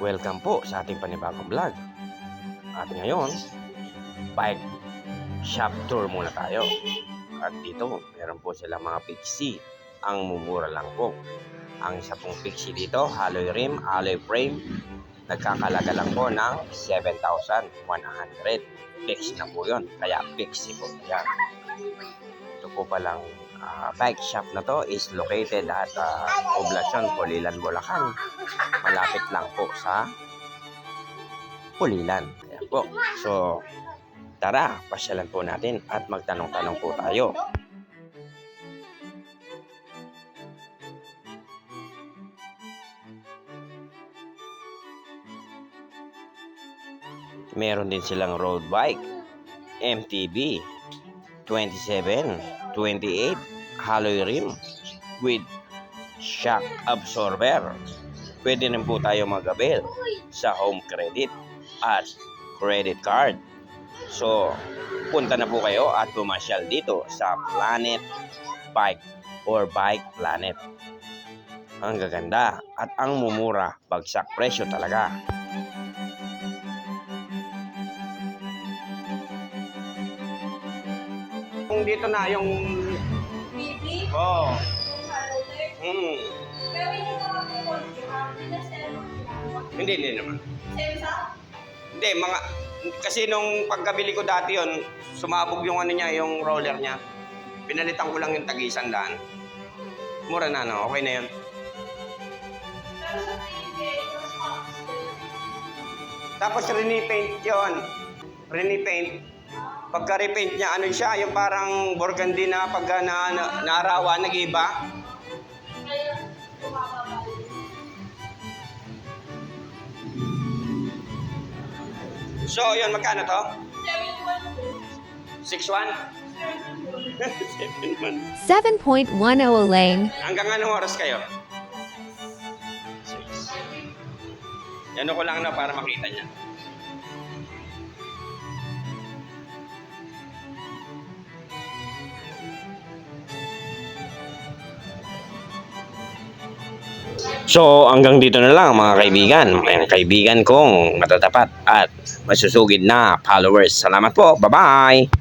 Welcome po sa ating panibagong vlog. At ngayon, bike shop tour muna tayo. At dito, meron po sila mga pixie. Ang mumura lang po. Ang isa pong pixie dito, alloy rim, alloy frame, nagkakalaga lang po ng 7,100. Fix na po yun. Kaya pixie po. Yan. Ito po palang ah, bike shop na to is located at uh, Poblacion, Pulilan, Bulacan. Malapit lang po sa Pulilan. Ayan po. So, tara, pasyalan po natin at magtanong-tanong po tayo. Meron din silang road bike, MTB, 27, 28, alloy rim with shock absorber. Pwede rin po tayo mag-avail sa home credit at credit card. So, punta na po kayo at pumasyal dito sa Planet Bike or Bike Planet. Ang gaganda at ang mumura, bagsak presyo talaga. Kung dito na yung... Bibi, Oh, Haloler. hmm, Pero hindi ha. Hindi hindi, naman. Sensa? Hindi, mga... Kasi nung pagkabili ko dati yon sumabog yung ano niya, yung roller niya. Pinalitan ko lang yung tag-isang daan. Mura na, no? Okay na yun. Tapos rinipaint yon Rinipaint. Pagka repaint niya, ano siya, yung parang burgundy na pagka na, na, naarawan, nag-iba. So, yun, magkano to? 712. 6'1"? 7'1". 7.10 Lang. Hanggang anong oras kayo? Ano ko lang na para makita niya. So, hanggang dito na lang mga kaibigan. Mga kaibigan kong matatapat at masusugid na followers. Salamat po. Bye-bye!